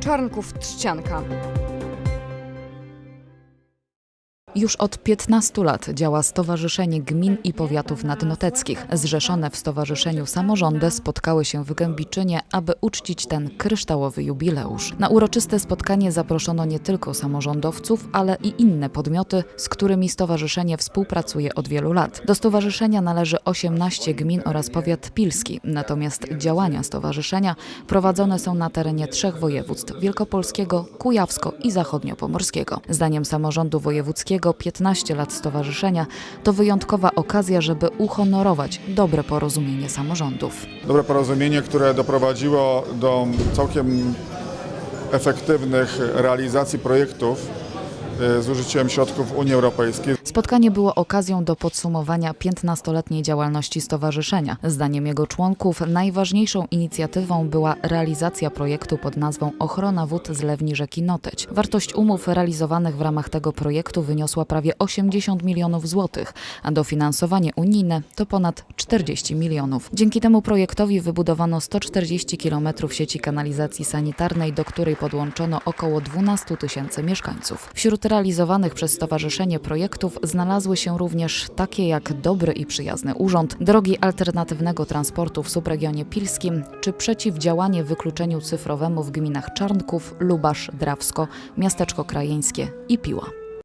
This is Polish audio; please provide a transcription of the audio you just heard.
Czarnków Trzcianka. Już od 15 lat działa Stowarzyszenie Gmin i Powiatów Nadnoteckich. Zrzeszone w Stowarzyszeniu Samorządy spotkały się w Gębiczynie, aby uczcić ten kryształowy jubileusz. Na uroczyste spotkanie zaproszono nie tylko samorządowców, ale i inne podmioty, z którymi stowarzyszenie współpracuje od wielu lat. Do stowarzyszenia należy 18 gmin oraz powiat pilski, natomiast działania stowarzyszenia prowadzone są na terenie trzech województw: wielkopolskiego, kujawsko i zachodniopomorskiego. Zdaniem samorządu wojewódzkiego 15 lat stowarzyszenia to wyjątkowa okazja, żeby uhonorować dobre porozumienie samorządów. dobre porozumienie, które doprowadziło do całkiem efektywnych realizacji projektów z użyciem środków Unii Europejskiej. Spotkanie było okazją do podsumowania 15-letniej działalności stowarzyszenia. Zdaniem jego członków najważniejszą inicjatywą była realizacja projektu pod nazwą Ochrona wód zlewni rzeki Noteć. Wartość umów realizowanych w ramach tego projektu wyniosła prawie 80 milionów złotych, a dofinansowanie unijne to ponad 40 milionów. Dzięki temu projektowi wybudowano 140 km sieci kanalizacji sanitarnej, do której podłączono około 12 tysięcy mieszkańców. Wśród realizowanych przez stowarzyszenie projektów znalazły się również takie jak dobry i przyjazny urząd, drogi alternatywnego transportu w subregionie pilskim czy przeciwdziałanie wykluczeniu cyfrowemu w gminach Czarnków, Lubasz, Drawsko, Miasteczko Krajeńskie i Piła.